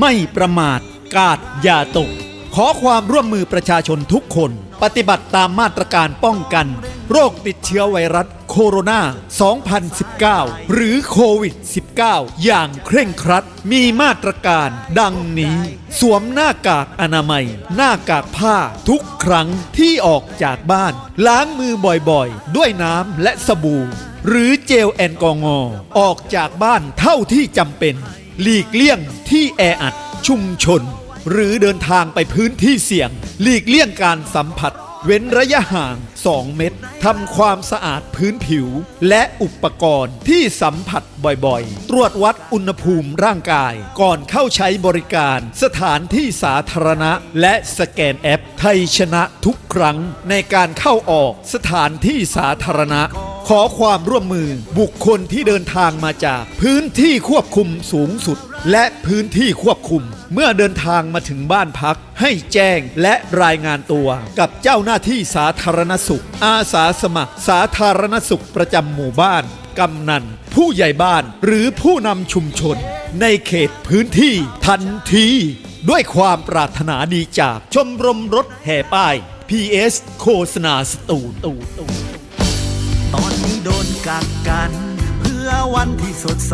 ไม่ประมาทกาดอย่าตก ขอความร่วมมือประชาชนทุกคน ปฏิบัติตามมาตรการป้องกัน โรคติดเชื้อไวรัสโคโรนา 2019 หรือโควิด -19 อย่างเคร่งครัด มีมาตรการดังนี้ สวมหน้ากากอนามัย หน้ากากผ้าทุกครั้งที่ออกจากบ้าน ล้างมือบ่อยๆ ด้วยน้ำและสบู่ หรือเจลแอลกอฮอล์ออกจากบ้านเท่าที่จำเป็น หลีกเลี่ยงที่แออัดชุมชน หรือเดินทางไปพื้นที่เสี่ยง หลีกเลี่ยงการสัมผัส เว้นระยะห่าง 2 เมตรทำความสะอาดพื้นผิว และอุปกรณ์ที่สัมผัสบ่อยๆ ตรวจวัดอุณหภูมิร่างกาย ก่อนเข้าใช้บริการ สถานที่สาธารณะ และสแกนแอปไทยชนะทุกครั้งในการเข้าออกสถานที่สาธารณะ ขอความร่วมมือบุคคลที่เดินทางมาจาก พื้นที่ควบคุมสูงสุด และพื้นที่ควบคุม เมื่อเดินทางมาถึงบ้านพัก ให้แจ้งและรายงานตัว กับเจ้าหน้าที่สาธารณสุข อาสาสมัคร สาธารณสุขประจำหมู่บ้าน กำนัน ผู้ใหญ่บ้านหรือผู้นำชุมชน ในเขตพื้นที่ทันที ด้วยความปรารถนาดีจากชมรมรถแห่ป้าย PS โฆษณาสตูตู ตอนนี้โดนกักกัน เพื่อวันที่สดใส